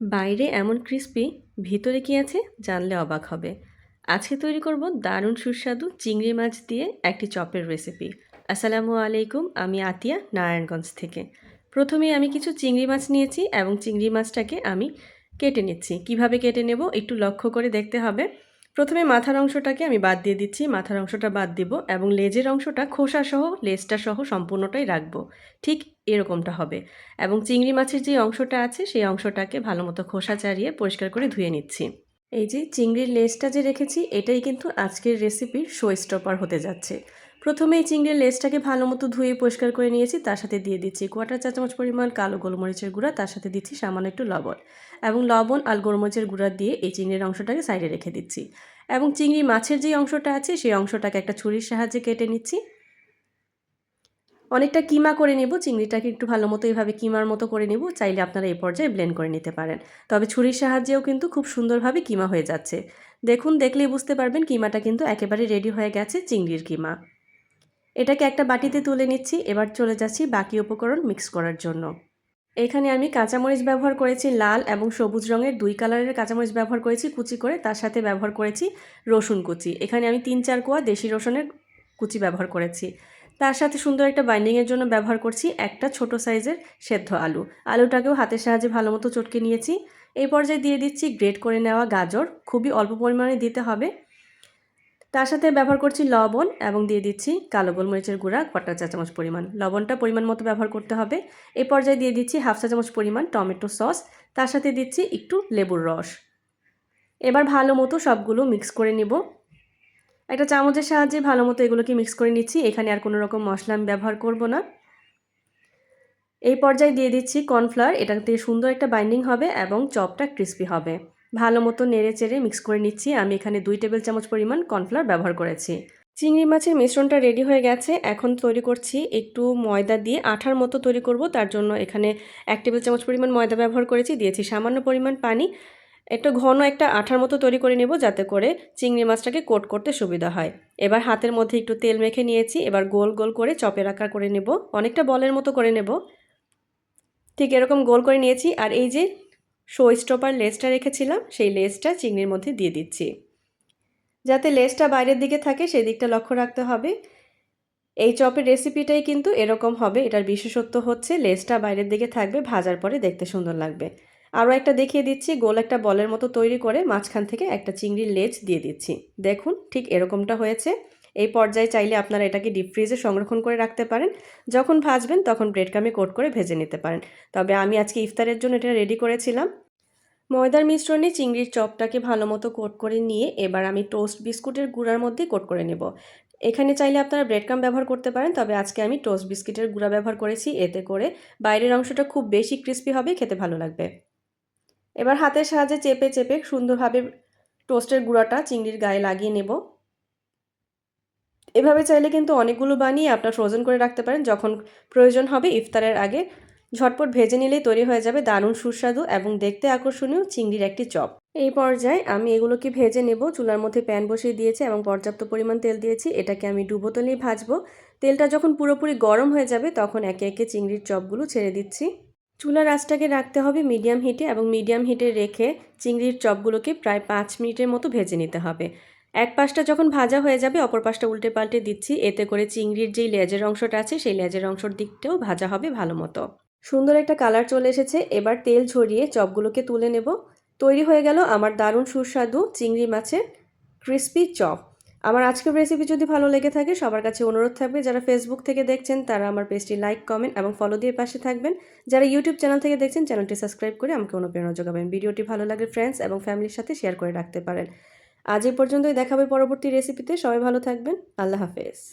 বাইরে এমন ক্রিস্পি ভিতরে কি আছে জানলে অবাক হবে। আজকে তৈরি করব দারুণ সুস্বাদু চিংড়ি মাছ দিয়ে একটি চপের রেসিপি আসসালামু আলাইকুম, আমি আতিয়া, নারায়ণগঞ্জ থেকে। প্রথমে আমি কিছু চিংড়ি মাছ নিয়েছি এবং চিংড়ি মাছটাকে আমি কেটে নিচ্ছি। কীভাবে কেটে নেব একটু লক্ষ্য করে দেখতে হবে। প্রথমে মাথার অংশটাকে আমি বাদ দিয়ে দিচ্ছি, মাথার অংশটা বাদ দিব এবং লেজের অংশটা খোসা সহ, লেজটা সহ সম্পূর্ণটাই রাখব। ঠিক এরকমটা হবে এবং চিংড়ি মাছের যে অংশটা আছে, সেই অংশটাকে ভালো মতো খোসা চারিয়ে পরিষ্কার করে ধুয়ে নিচ্ছি। এই যে চিংড়ির লেজটা যে রেখেছি, এটাই কিন্তু আজকের রেসিপির শো স্টপার হতে যাচ্ছে। প্রথমে এই চিংড়ির লেজটাকে ভালো মতো ধুয়ে পরিষ্কার করে নিয়েছি, তার সাথে দিয়ে দিচ্ছি কোয়াটার চা চামচ পরিমাণ কালো গোলমরিচের গুঁড়া, তার সাথে দিচ্ছি সামান্য একটু লবণ এবং লবণ আর গোলমরিচের গুঁড়া দিয়ে এই চিংড়ির অংশটাকে সাইডে রেখে দিচ্ছি এবং চিংড়ি মাছের যে অংশটা আছে, সেই অংশটাকে একটা ছুরির সাহায্যে কেটে নিচ্ছি। অনেকটা কিমা করে নেব, চিংড়িটাকে একটু ভালো মতো এইভাবে কিমার মতো করে নেব, চাইলে আপনারা এই পর্যায়ে ব্লেন্ড করে নিতে পারেন। তবে ছুরির সাহায্যেও কিন্তু খুব সুন্দরভাবে কিমা হয়ে যাচ্ছে। দেখুন, দেখলেই বুঝতে পারবেন কিমাটা কিন্তু একেবারে রেডি হয়ে গেছে চিংড়ির কিমা। এটাকে একটা বাটিতে তুলে নিচ্ছি, এবার চলে যাচ্ছি বাকি উপকরণ মিক্স করার জন্য। এখানে আমি কাঁচামরিচ ব্যবহার করেছি লাল এবং সবুজ রঙের, দুই কালারের কাঁচামরিচ ব্যবহার করেছি কুচি করে, তার সাথে ব্যবহার করেছি রসুন কুচি। এখানে আমি তিন চার কোয়া দেশি রসুনের কুচি ব্যবহার করেছি। তার সাথে সুন্দর একটা বাইন্ডিংয়ের জন্য ব্যবহার করছি একটা ছোট সাইজের সেদ্ধ আলু। আলুটাকেও হাতের সাহায্যে ভালো মতো চটকে নিয়েছি। এই পর্যায়ে দিয়ে দিচ্ছি গ্রেট করে নেওয়া গাজর। খুবই অল্প পরিমাণে দিতে হবে। তার সাথে ব্যবহার করছি লবণ এবং দিয়ে দিচ্ছি কালো গোলমরিচের গুঁড়া কটা চা চামচ পরিমাণ। লবণটা পরিমাণ মতো ব্যবহার করতে হবে। এই পর্যায়ে দিয়ে দিচ্ছি হাফ চা চামচ পরিমাণ টমেটো সস। তার সাথে দিচ্ছি একটু লেবুর রস। এবার ভালো মতো সবগুলো মিক্স করে নিব। একটা চামচের সাহায্যে ভালো মতো এগুলোকে মিক্স করে নিচ্ছি। এখানে আর কোনো রকম মশলা আমি ব্যবহার করব না। এই পর্যায়ে দিয়ে দিচ্ছি কর্নফ্লাওয়ার। এটাতে সুন্দর একটা বাইন্ডিং হবে এবং চপটা ক্রিস্পি হবে। ভালো মতো নেড়ে চেড়ে মিক্স করে নিচ্ছি। আমি এখানে দুই টেবিল চামচ পরিমাণ কর্নফ্লাওয়ার ব্যবহার করেছি। চিংড়ি মাছের মিশ্রণটা রেডি হয়ে গেছে। এখন তৈরি করছি একটু ময়দা দিয়ে আঠার মতো তৈরি করব। তার জন্য এখানে এক টেবিল চামচ পরিমাণ ময়দা ব্যবহার করেছি। দিয়েছি সামান্য পরিমাণ পানি। একটু ঘন একটা আঠার মতো তৈরি করে নেব যাতে করে চিংড়ি মাছটাকে কোট করতে সুবিধা হয়। এবার হাতের মধ্যে একটু তেল মেখে নিয়েছি। এবার গোল গোল করে চপের আকার করে নেব। অনেকটা বলের মতো করে নেব। ঠিক এরকম গোল করে নিয়েছি। আর এই যে শো স্টপার লেসটা রেখেছিলাম, সেই লেসটা চিংড়ির মধ্যে দিয়ে দিচ্ছি। যাতে লেসটা বাইরের দিকে থাকে, সেই দিকটা লক্ষ্য রাখতে হবে। এই চপের রেসিপিটাই কিন্তু এরকম হবে, এটার বিশেষত্ব হচ্ছে লেসটা বাইরের দিকে থাকবে, ভাজার পরে দেখতে সুন্দর লাগবে। আরও একটা দেখিয়ে দিচ্ছি, গোল একটা বলের মতো তৈরি করে মাঝখান থেকে একটা চিংড়ির লেজ দিয়ে দিচ্ছি। দেখুন, ঠিক এরকমটা হয়েছে। এই পর্যায়ে চাইলে আপনারা এটাকে ডিপ ফ্রিজে সংরক্ষণ করে রাখতে পারেন। যখন ভাজবেন তখন ব্রেড কামে কোট করে ভেজে নিতে পারেন। তবে আমি আজকে ইফতারের জন্য এটা রেডি করেছিলাম। ময়দার মিশ্রণে চিংড়ির চপটাকে ভালো মতো কোট করে নিয়ে এবার আমি টোস্ট বিস্কুটের গুঁড়ার মধ্যে কোট করে নেব। এখানে চাইলে আপনারা ব্রেড কাম ব্যবহার করতে পারেন, তবে আজকে আমি টোস্ট বিস্কিটের গুঁড়া ব্যবহার করেছি। এতে করে বাইরের অংশটা খুব বেশি ক্রিস্পি হবে, খেতে ভালো লাগবে। এবার হাতের সাহায্যে চেপে চেপে সুন্দরভাবে টোস্টের গুঁড়াটা চিংড়ির গায়ে লাগিয়ে নেব। এভাবে চাইলে কিন্তু অনেকগুলো বানিয়ে আপনার ফ্রোজেন করে রাখতে পারেন। যখন প্রয়োজন হবে ইফতারের আগে ঝটপট ভেজে নিলেই তৈরি হয়ে যাবে দারুণ সুস্বাদু এবং দেখতে আকর্ষণীয় চিংড়ির একটি চপ। এই পর্যায়ে আমি এগুলোকে ভেজে নেব। চুলার মধ্যে প্যান বসিয়ে দিয়েছি এবং পর্যাপ্ত পরিমাণ তেল দিয়েছি। এটাকে আমি ডুবো তেলেই ভাজবো। তেলটা যখন পুরোপুরি গরম হয়ে যাবে তখন একে একে চিংড়ির চপগুলো ছেড়ে দিচ্ছি। চুলার আঁচটাকে রাখতে হবে মিডিয়াম হিটে এবং মিডিয়াম হিটে রেখে চিংড়ির চপগুলোকে প্রায় পাঁচ মিনিটের মতো ভেজে নিতে হবে। এক পাশটা যখন ভাজা হয়ে যাবে, অপর পাশটা উল্টে পাল্টে দিচ্ছি। এতে করে চিংড়ির যেই লেজের অংশটা আছে, সেই লেজের অংশর দিকটাও ভাজা হবে ভালো মতো। সুন্দর একটা কালার চলে এসেছে। এবার তেল ঝরিয়ে চপগুলোকে তুলে নেব। তৈরি হয়ে গেল আমার দারুণ সুস্বাদু চিংড়ি মাছের ক্রিস্পি চপ। আমার আজকের রেসিপি যদি ভালো লেগে থাকে, সবার কাছে অনুরোধ থাকবে, যারা ফেসবুক থেকে দেখছেন, তারা আমার পেজটি লাইক কমেন্ট এবং ফলো দিয়ে পাশে থাকবেন। যারা ইউটিউব চ্যানেল থেকে দেখছেন চ্যানেলটি সাবস্ক্রাইব করে আমাকে অনুপ্রেরণা যোগাবেন। ভিডিওটি ভালো লাগে ফ্রেন্ডস এবং ফ্যামিলির সাথে শেয়ার করে রাখতে পারেন। আজ এই পর্যন্তই দেখাবে পরবর্তী রেসিপিতে সবাই ভালো থাকবেন। আল্লাহ হাফেজ।